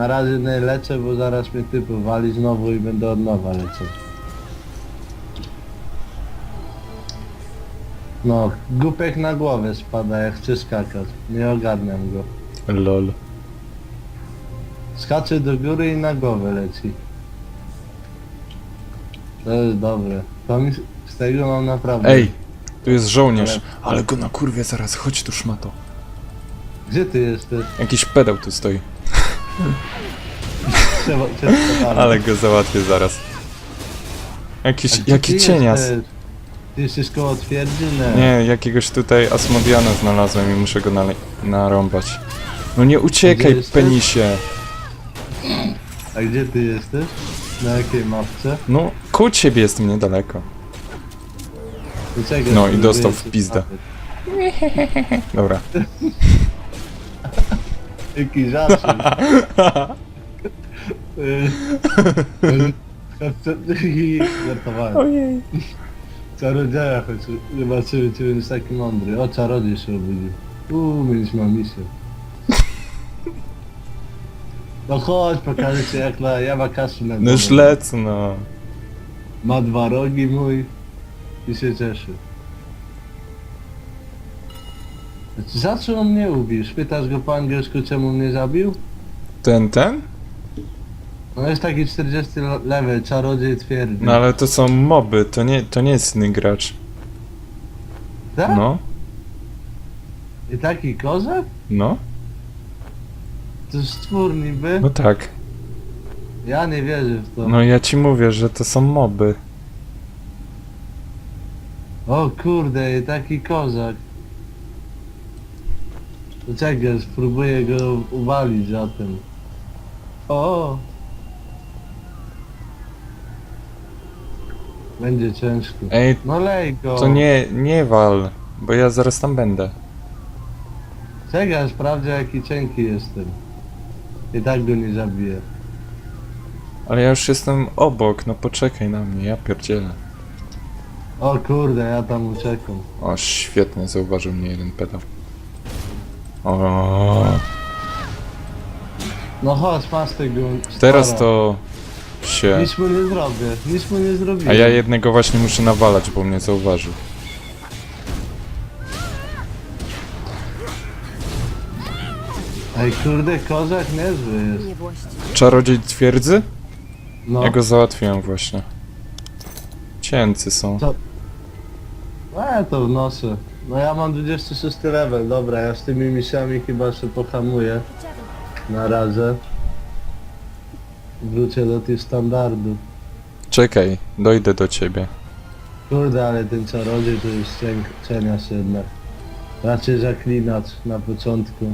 Na razie nie leczę, bo zaraz mnie typu wali znowu i będę od nowa lecieć. No, głupek na głowę spada jak chce skakać. Nie ogarniam go. Lol. Skacze do góry i na głowę leci. To jest dobre. To mi z tego mam naprawdę... Ej, tu jest żołnierz. Ale go na kurwie zaraz, chodź tu szmato. Gdzie ty jesteś? Jakiś pedał tu stoi. Trzeba, trzeba Ale go załatwię zaraz. Jakiś, jaki cienias. Ty jesteś koło twierdzy? Nie. Jakiegoś tutaj Asmodiana znalazłem i muszę go nale- narąbać. No nie uciekaj, jesteś? penisie. A gdzie ty jesteś? Na jakiej mapce? No, koło ciebie jestem niedaleko. Do czego No i dostał w jesteś pizdę. Dobra. Jaki żart. Żartowałem. Ojej. Czarodzieja choć zobaczymy, czy będziesz taki mądry. O, czarodziej się obudził. Uuu, mieliśmy misję. No chodź, pokażę ci jak na Yamakasi na No już lecę, no. Ma dwa rogi mój i się cieszy. Za co on mnie ubił? Pytasz go po angielsku czemu mnie zabił? Ten, ten? No jest taki 40 le- level, czarodziej twierdzi. No ale to są moby, to nie, to nie jest inny gracz. tak? No, I taki kozak? no, To stwór niby? no tak. Ja nie wierzę w to. No ja ci mówię, że to są moby. O kurde, i taki kozak. Czekaj, spróbuję go uwalić za tym. O! Będzie ciężko. Ej, No lej go! to nie, nie wal, bo ja zaraz tam będę. Czekaj, sprawdzę jaki cienki jestem. I tak go nie zabiję. Ale ja już jestem obok, no poczekaj na mnie, ja pierdzielę. O kurde, ja tam uciekam. O, świetnie, zauważył mnie jeden pedał. O, No chodź, masz tego teraz to się... Nic mu nie zrobię, nic mu nie zrobię. A ja jednego właśnie muszę nawalać, bo mnie zauważył. Ej kurde, kozak niezły jest. Niewłaściwie. Czarodziej twierdzy? No. Ja go załatwiłem właśnie. Cięcy są. E, to wnoszę. No ja mam 26 level, dobra, ja z tymi misjami chyba się pohamuję na razie. Wrócę do tych standardów. Czekaj, dojdę do ciebie. Kurde, ale ten czarodziej to jest cień, cienias jednak. Raczej zaklinacz na początku.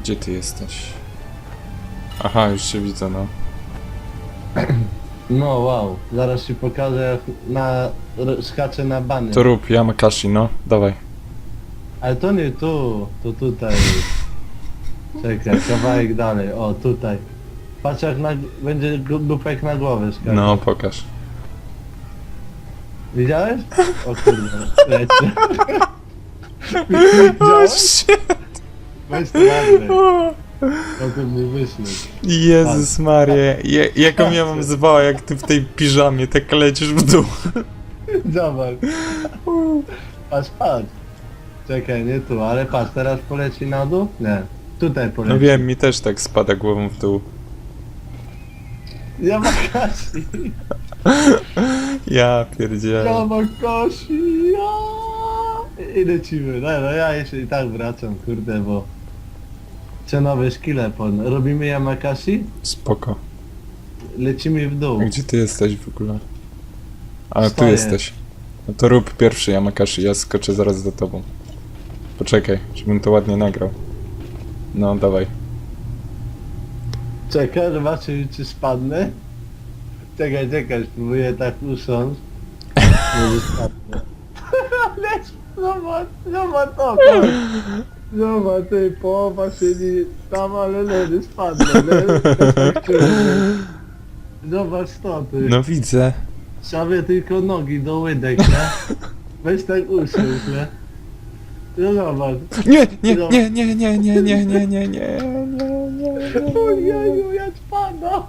Gdzie ty jesteś? Aha, już cię widzę, no. No wow, zaraz ci pokażę jak na, r- skaczę na bany. To rób, Yamakashi, no. Dawaj. Ale to nie tu, to tutaj. Czekaj, kawałek dalej, o tutaj. Patrz jak na, będzie gu- głupek na głowę skakał. No, pokaż. Widziałeś? O kurde, lecie. Widziałeś? Weź to nagraj, o tym nie wyśleć. Jezus Maria, je, jaką ja mam zwała, jak ty w tej piżamie tak lecisz w dół. Zobacz. Patrz, patrz. Czekaj, nie tu, ale patrz, teraz poleci na dół? Nie. Tutaj poleci. No wiem, mi też tak spada głową w dół. Ja Makashi, Ja ja pierdzielę. Makashi, ja. I lecimy. No, no ja jeszcze i tak wracam, kurde, bo... Cenowe szkile pon. Robimy Yamakashi, Spoko. lecimy w dół. A gdzie ty jesteś w ogóle? A, tu Stoję. jesteś. No to rób pierwszy Yamakashi, ja skoczę zaraz za tobą. Poczekaj, żebym to ładnie nagrał. No, dawaj. Czekaj, zobaczę czy spadnę. Czekaj, czekaj, spróbuję tak usiąść. Może spadnę. Ale zobacz, zobacz patrz. Zobacz, ty połowa siedzi tam, ale leży spadnę, nie? Tak czuję. Zobacz to, ty. No widzę. Sobie tylko nogi do łydek, nie? Weź tak usiądź, nie? No zobacz. Nie, nie, nie, nie, nie, nie, nie, nie, nie, nie, nie, nie. Ojeju, ja spadam.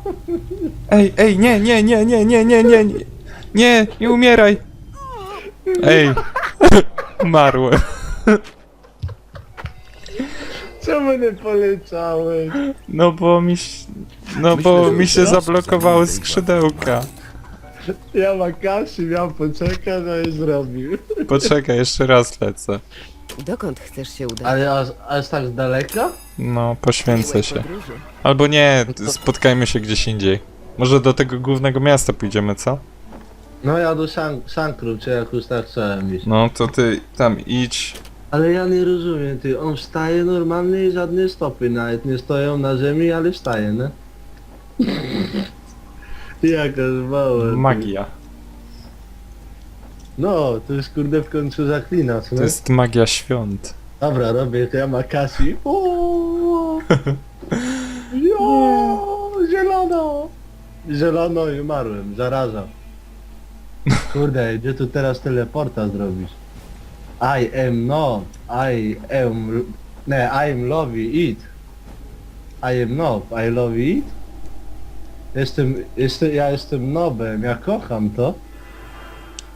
Ej, ej, nie, nie, nie, nie, nie, nie, nie, nie, nie, nie umieraj. Ej, umarłem. Czemu nie poleciałeś? No bo mi, się- no bo mi się zablokowały skrzydełka. Ja Makashi miał poczekać, a je zrobił. Poczekaj, jeszcze raz lecę. Dokąd chcesz się udać? Ale aż, aż tak z daleka? No, poświęcę się. podróży. Albo nie, spotkajmy się gdzieś indziej. Może do tego głównego miasta pójdziemy, co? No ja do San Sankru, czy jak już tak chciałem iść. No to ty tam idź. Ale ja nie rozumiem, ty, on wstaje normalnie i żadne stopy nawet nie stoją na ziemi, ale wstaje, nie? Jaka ty. Magia. No, to jest kurde w końcu zaklinacz, To nie? jest magia świąt. Dobra, robię to ja Makashi. Uuuu. Jo, zielono! Zielono i umarłem, zaraza. Kurde, gdzie tu teraz teleporta zrobisz? I am not, I am, nie, I am love it. I am not, I love it. Jestem, jestem, ja jestem nobem, ja kocham to.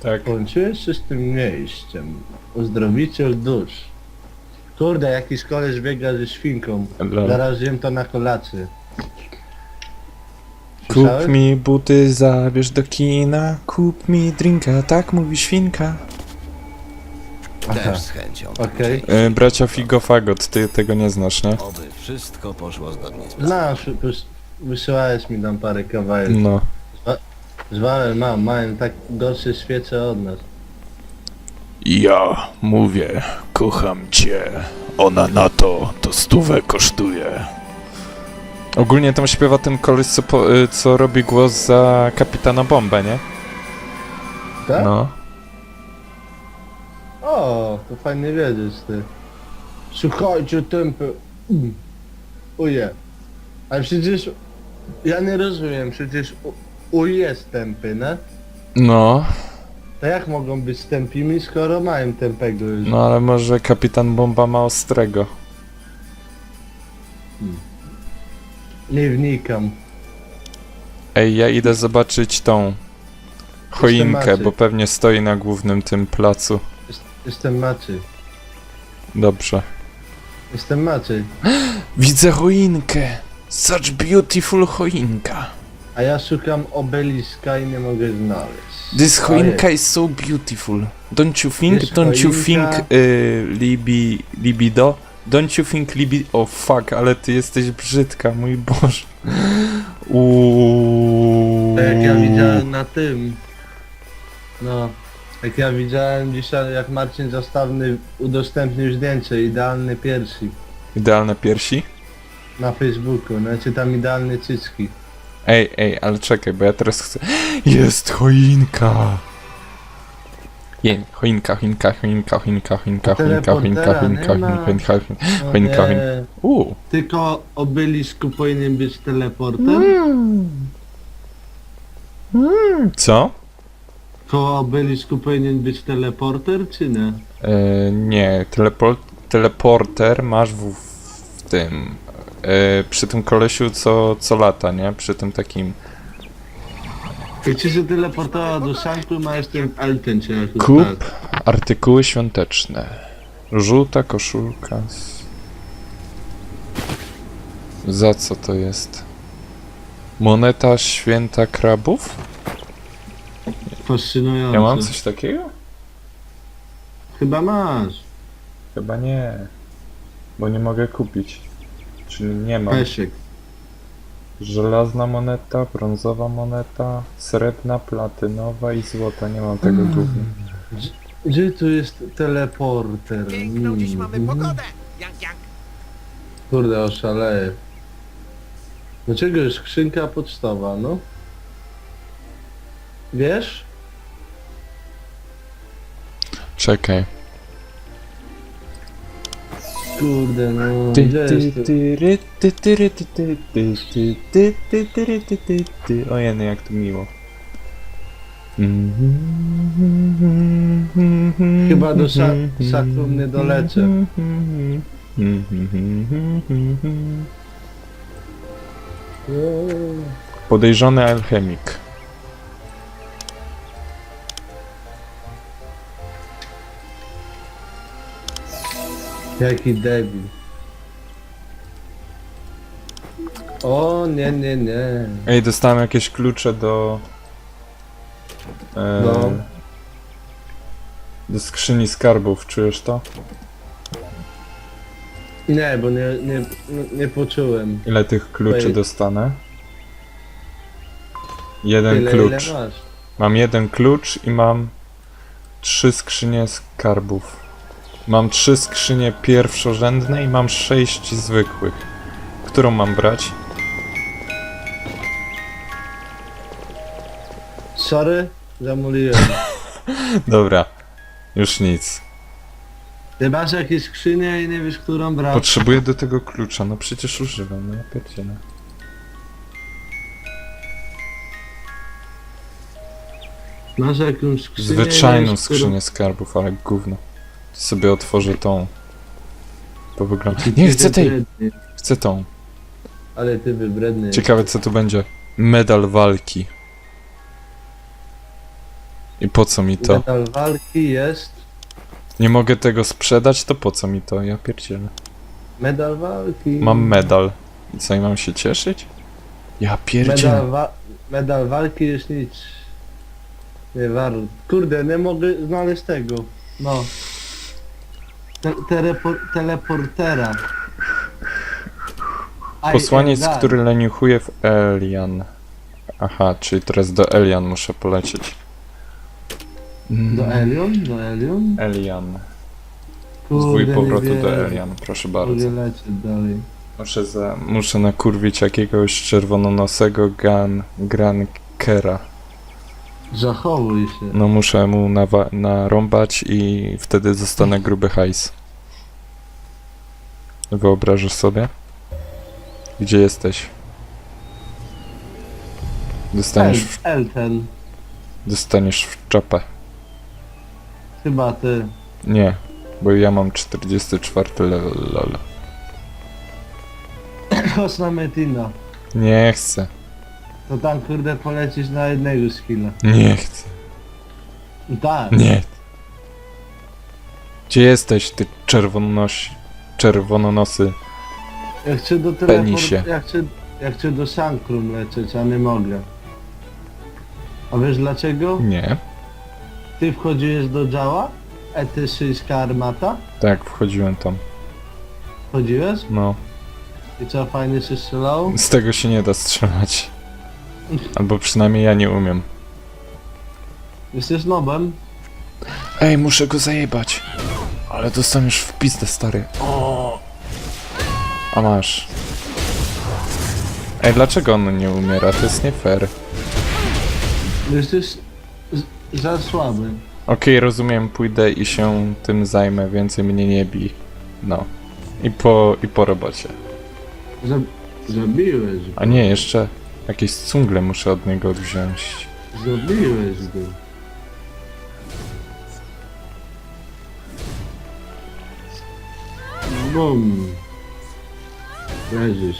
Tak. Kończyłem się z tym miejscem. Uzdrowiciel dusz. Kurde, jakiś koleś biega ze świnką. Lol. Zaraz zjem to na kolację. Kup Słyszałeś? mi buty, zabierz do kina. Kup mi drinka, tak mówi świnka. Aha. Też z chęcią. Okej. E, bracia Figofagot, ty tego nie znasz, nie? Oby wszystko poszło zgodnie z planem. Znasz, wys- wysyłałeś mi tam parę kawałek. No. Zwałem, mam, mają tak gorsze świece od nas. Ja mówię, kocham cię. Ona na to, to stówę kosztuje. Ogólnie tam śpiewa ten koleś, co, po, y, co robi głos za kapitana Bombę, nie? Tak? No. O, to fajnie wiedzieć, ty. Słuchajcie, tempy. Mm. Uje. Ale przecież... Ja nie rozumiem, przecież u, u jest tempy, ne? No, To jak mogą być tępimi, skoro mają tępego już? no ale może kapitan Bomba ma ostrego. Nie wnikam. Ej, ja idę zobaczyć tą choinkę, bo pewnie stoi na głównym tym placu. Jest, jestem Maciej. Dobrze. Jestem Maciej. Widzę choinkę! Such beautiful choinka! A ja szukam obeliska i nie mogę znaleźć. This A choinka is so beautiful. Don't you think, Wiesz, don't you think, choinka- y, libi, libido? Don't you think libi... O oh, fuck, ale ty jesteś brzydka, mój Boże. Uuuu. Tak jak ja widziałem na tym. No. Jak ja widziałem dzisiaj, jak Marcin Zastawny udostępnił zdjęcie, idealny piersi Idealne piersi? na Facebooku, znaczy tam idealne cycki. Ej, ej, ale czekaj, bo ja teraz chcę... Jest choinka! Je, choinka, choinka, choinka, choinka, choinka, choinka, choinka, Teleportera choinka, nie ma. choinka, choinka, No Choinka, nie, choinka. Uuu, Tylko obelisku powinien być teleportem. Mm. co? Koło obelisku powinien być teleporter, czy nie? E, nie, telepol teleporter masz w, w tym... E, przy tym kolesiu, co, co lata, nie? Przy tym takim... Wiecie, że teleportowała do Sanktum, a jestem Elten, czy jakoś Kup tak. artykuły świąteczne. Żółta koszulka. z- Za co to jest? Moneta święta krabów? Fascynujące. Ja mam coś takiego? Chyba masz. Chyba nie. Bo nie mogę kupić. Czyli nie mam. Peszek. Żelazna moneta, brązowa moneta, srebrna, platynowa i złota. Nie mam tego gówna. Gdzie tu jest teleporter? Piękną dziś mamy Mm. pogodę. Jank, jank. Kurde, oszaleję. Dlaczego jest skrzynka pocztowa, no? Wiesz? Czekaj. Kurde, no. Ty, ile ty, tu? O jeny, jak to miło. Chyba do sza- szacumny doleczę. Podejrzany alchemik. Jaki debil. O, nie, nie, nie. Ej, dostałem jakieś klucze do... E, No. Do skrzyni skarbów, czujesz to? Nie, bo nie, nie, nie poczułem. Ile tych kluczy Ej. dostanę? Jeden Tyle, klucz. ile masz. Mam jeden klucz i mam trzy skrzynie skarbów. Mam trzy skrzynie pierwszorzędne i mam sześć zwykłych. Którą mam brać? Sorry, zamuliłem. Dobra, już nic. Ty masz jakieś skrzynie i nie wiesz, którą brać. Potrzebuję do tego klucza, no przecież używam, no ja pierdzielę. Masz jakąś skrzynię i nie Zwyczajną wiesz, którą- skrzynię skarbów, ale gówno. Sobie otworzę tą. To wygląda. Nie, chcę tej! wybredny, Chcę tą. Ale ty wybredny. Ciekawe co tu będzie. Medal walki. I po co mi to? Medal walki jest. Nie mogę tego sprzedać, to po co mi to? Ja pierdzielę. Medal walki. Mam medal. I co, i mam się cieszyć? Ja pierdzielę. Medal, wa medal walki jest nic. Nie wart. Kurde, nie mogę znaleźć tego. No. Te telepor teleportera. I Posłaniec, am który leniuchuje w Elian. Aha, czyli teraz do Elian muszę polecieć. Mm, Do Elion? Do Elion? Elian. Zwój nie powrotu do. Elian, proszę bardzo. Dalej. Muszę, za, muszę nakurwić jakiegoś czerwononosego gan, grankera. Zachowuj się. No muszę mu nawa- narąbać i wtedy dostanę gruby hajs. Wyobrażasz sobie? Gdzie jesteś? Dostaniesz, w, Elten. dostaniesz w czapę. Chyba ty. Nie, bo ja mam 44 level, lol. Chodź na Metina. Nie chcę, To tam kurde polecisz na jednego skilla. nie chcę, Tak. nie. Gdzie jesteś, ty czerwononos... czerwononosy? Ja chcę do Penisie. teleport... Ja chcę, ja chcę do Sankrum lecieć, a nie mogę. A wiesz dlaczego? Nie. Ty wchodziłeś do działa? Etysyjska armata? Tak, wchodziłem tam. Wchodziłeś? No, I co, fajnie się strzelało? z tego się nie da strzelać. Albo przynajmniej ja nie umiem. Jesteś nobem? Ej, muszę go zajebać. Ale dostaniesz w pizdę, stary. O. A masz. Ej, dlaczego on nie umiera? To jest nie fair. Jesteś z- za słaby. Okej, rozumiem, pójdę i się tym zajmę, więcej mnie nie bij. No. I po, i po robocie. Za, zabiłeś. A nie, jeszcze jakieś cungle muszę od niego wziąć. Zabiłeś go. Bum. Leżysz.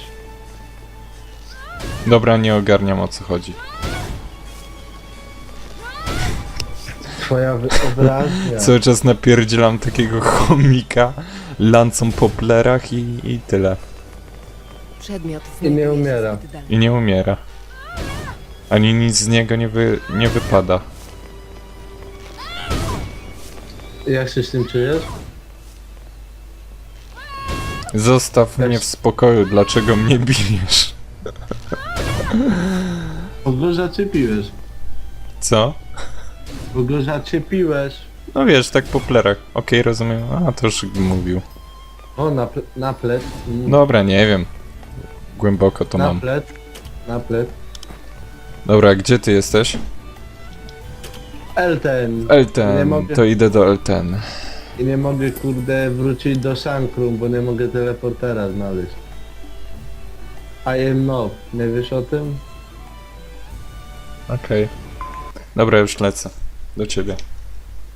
Dobra, nie ogarniam o co chodzi. Twoja wyobraźnia. Cały czas napierdzielam takiego chomika lancą po plerach i, i tyle. Przedmiot I nie znajduje się umiera. zbyt daleko. I nie umiera. Ani nic z niego nie, wy, nie wypada. Jak się z tym czujesz? Zostaw mnie w spokoju, dlaczego mnie bijesz? Bo go zaczepiłeś. Co? Bo go zaczepiłeś. No wiesz, tak po plerach. Okej, rozumiem. A, to już mówił. O, na, ple, na plet. Mm, Dobra, nie wiem. Głęboko to na mam. plet. Na plet. Dobra, gdzie ty jesteś? Elten. Nie Elten, mogę. to idę do Elten. I nie mogę kurde wrócić do Sankrum, bo nie mogę teleportera znaleźć. I am no. Nie wiesz o tym? Okej. Dobra, już lecę. Do ciebie.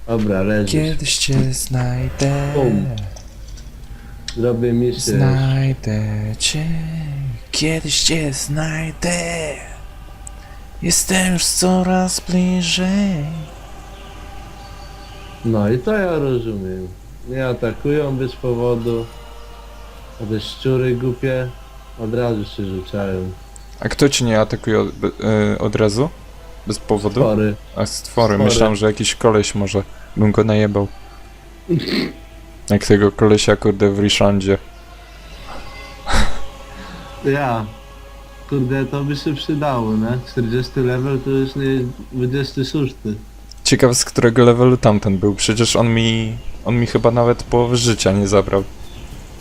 Dobra, leżysz. Kiedyś cię znajdę. Bum. Zrobię misję. Znajdę cię. Kiedyś cię znajdę. Jestem już coraz bliżej. No i to ja rozumiem. Nie atakują bez powodu. A te szczury głupie od razu się rzucają. A kto ci nie atakuje od, be- e, od razu? Bez powodu? Spory. A stwory. Stwory. Myślałem, że jakiś koleś może. Bym go najebał. Jak tego kolesia kurde w Rishandzie. Ja. Kurde, to by się przydało, nie? 40 level to już nie 26. Ciekaw z którego levelu tamten był. Przecież on mi... On mi chyba nawet połowy życia nie zabrał.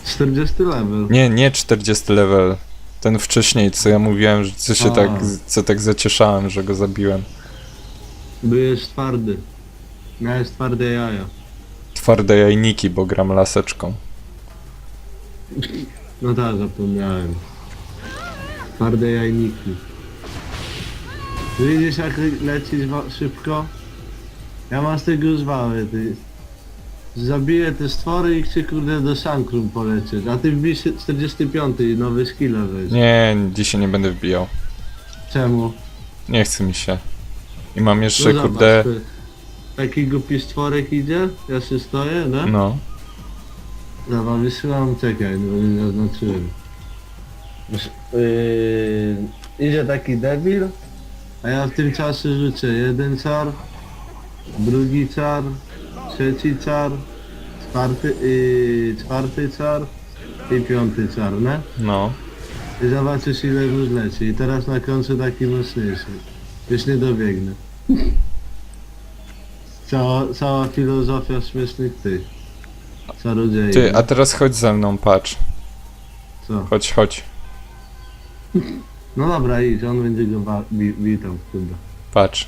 40 level. Nie, nie 40 level. Ten wcześniej, co ja mówiłem, że co się A. tak, co tak zacieszałem, że go zabiłem. Byłeś twardy. Miałeś twarde jaja. Twarde jajniki, bo gram laseczką. No tak, zapomniałem. Twarde jajniki. Widzisz jak lecisz szybko? Ja mam z tego zwały, ty. Zabiję te stwory i chcę kurde do Sankrum polecieć. A ty wbij się 45 i nowy skill weź. Nie, dzisiaj nie będę wbijał. Czemu? Nie chce mi się. I mam jeszcze, No zobacz, kurde... ty. Taki głupi stworek idzie, ja się stoję, no? No. Dobra, wysyłam, czekaj, no nie zaznaczyłem. Yy, idzie taki debil, a ja w tym czasie rzucę jeden czar, drugi czar, trzeci czar, czwarty, yy, czwarty czar i piąty czar, nie? No. I zobaczysz ile już leci. I teraz na końcu taki mocniejszy. Już nie dobiegnę. Cała, cała filozofia śmiesznych tych. Czarodziei. Ty, a teraz chodź ze mną, patrz. Co? Chodź, chodź. No dobra, idź, on będzie go wa- wi- witał chyba. Patrz.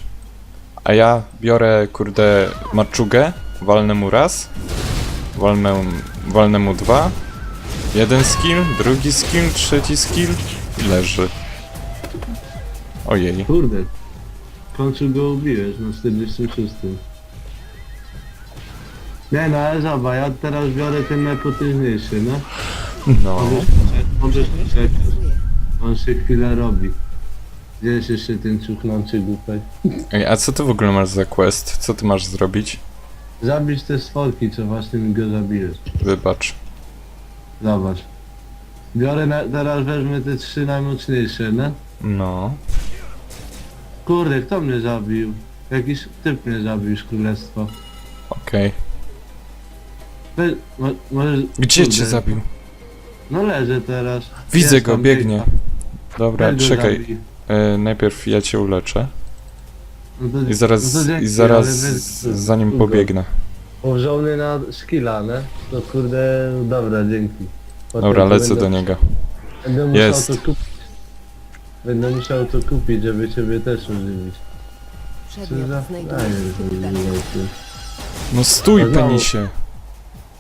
A ja biorę, kurde, maczugę, walnę mu raz, walnę, walnę mu dwa, jeden skill, drugi skill, trzeci skill i leży. Ojej. Kurde. Końcu go ubiłeś na 46. Nie no, ale zobacz, ja teraz biorę ten najpotężniejszy, no. No. Możesz czekać, on się chwilę robi. Jest jeszcze ten cuchnący głupek? Ej, a co ty w ogóle masz za quest? Co ty masz zrobić? Zabić te stworki, co właśnie mi go zabiłeś. Wybacz. Zobacz. Biorę, na, teraz wezmę te trzy najmocniejsze, no. No. Kurde, kto mnie zabił? Jakiś typ mnie zabił z królestwa. Okej. Mo, Gdzie kurde, cię zabił? No leżę teraz. Widzę Jest go, tam, biegnie. Dobra, czekaj. zabij. E, najpierw ja cię uleczę. No I zaraz, no i zaraz ale wy- z- za nim długo. pobiegnę. Położony na skilla, nie? No kurde, dobra, dzięki. Potem Dobra, to lecę będę, do niego. Będę musiał Jest. to kupić. Będę musiał to kupić, żeby ciebie też używić. Przedmiot za znajduje się w. No stój, No znowu. penisie.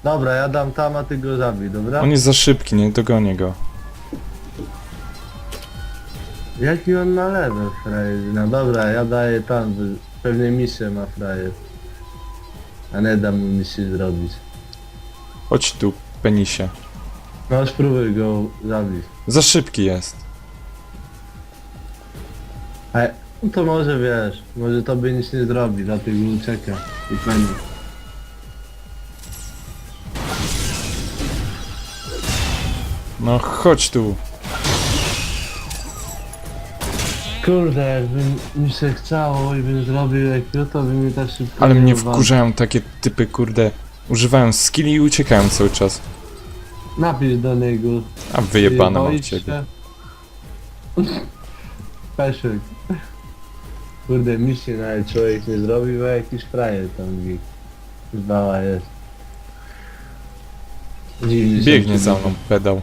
Dobra, ja dam tam, a ty go zabij, dobra? On jest za szybki, nie dogonię go. Jaki on ma level, frajer? No dobra, ja daję tam, bo pewnie misję ma frajer. A nie dam mu misji zrobić. Chodź tu, penisie. No spróbuj go zabić. Za szybki jest. A, no to może wiesz, może to by nic nie zrobi, dlatego ucieka i pędzi. No chodź tu. Kurde, jakby mi się chciało i bym zrobił jak to, by mi tak szybko Ale nie mnie wkurzają takie typy, kurde. Używają skilli i uciekają cały czas. Napisz do niego. A wyjebane mam boisz ciebie. się? Peszek. Kurde, misji nawet człowiek nie zrobił, a jakiś frajer tam gdzieś. Zbała jest. Się Biegnie za mną, pedał.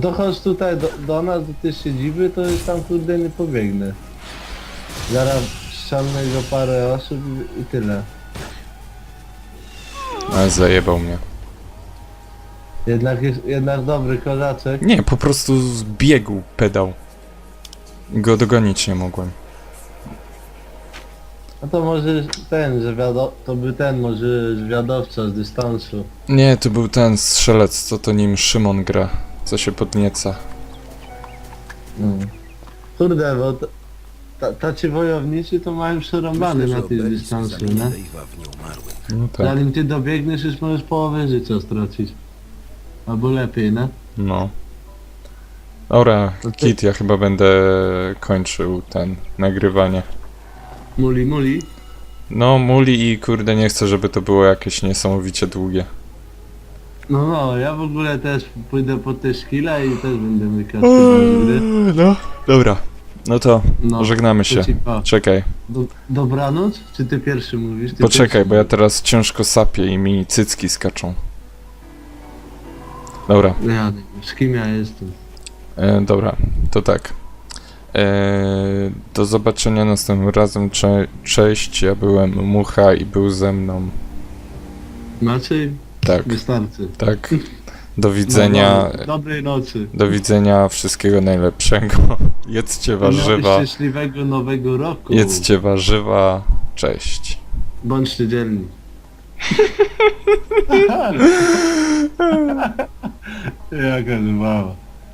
To chodź tutaj do, do nas, do tej siedziby, to już tam kurde nie pobiegnę. Zaraz ściągnę go parę osób i, i tyle. Ale zajebał mnie. Jednak jest, jednak dobry kozaczek. Nie, po prostu zbiegł pedał. Go dogonić nie mogłem. A to może ten, że wiado... to był ten, może zwiadowca z dystansu. Nie, to był ten strzelec, co to nim Szymon gra. Co się podnieca. No. Kurde, bo t- ta, taci wojownicy to mają przerąbane na dystansu, zamieni nie? No tak. Zanim ty dobiegniesz, już możesz połowę życia stracić. Albo lepiej, nie? No. Dobra, To ty- Kit, ja chyba będę kończył ten nagrywanie. Muli, muli. No, muli i kurde, nie chcę, żeby to było jakieś niesamowicie długie. No no, ja w ogóle też pójdę po te skille i też będę mykać te gry. No, dobra. No to No, żegnamy się. ci pa. Czekaj, Do, dobranoc? Czy ty pierwszy mówisz? Ty poczekaj, pierwszy bo ja teraz ciężko sapię i mi cycki skaczą. Dobra, Ja, nie wiem, z kim ja jestem? e, dobra, to tak. E, do zobaczenia następnym razem. Cze cześć, ja byłem Mucha i był ze mną. Maciej? Tak, Wystarczy. tak. Do widzenia. No, dobrej nocy. Do widzenia, wszystkiego najlepszego. Jedzcie warzywa. Szczęśliwego nowego roku. Jedzcie warzywa. Cześć. Bądźcie dzielni. Jaka zabawa.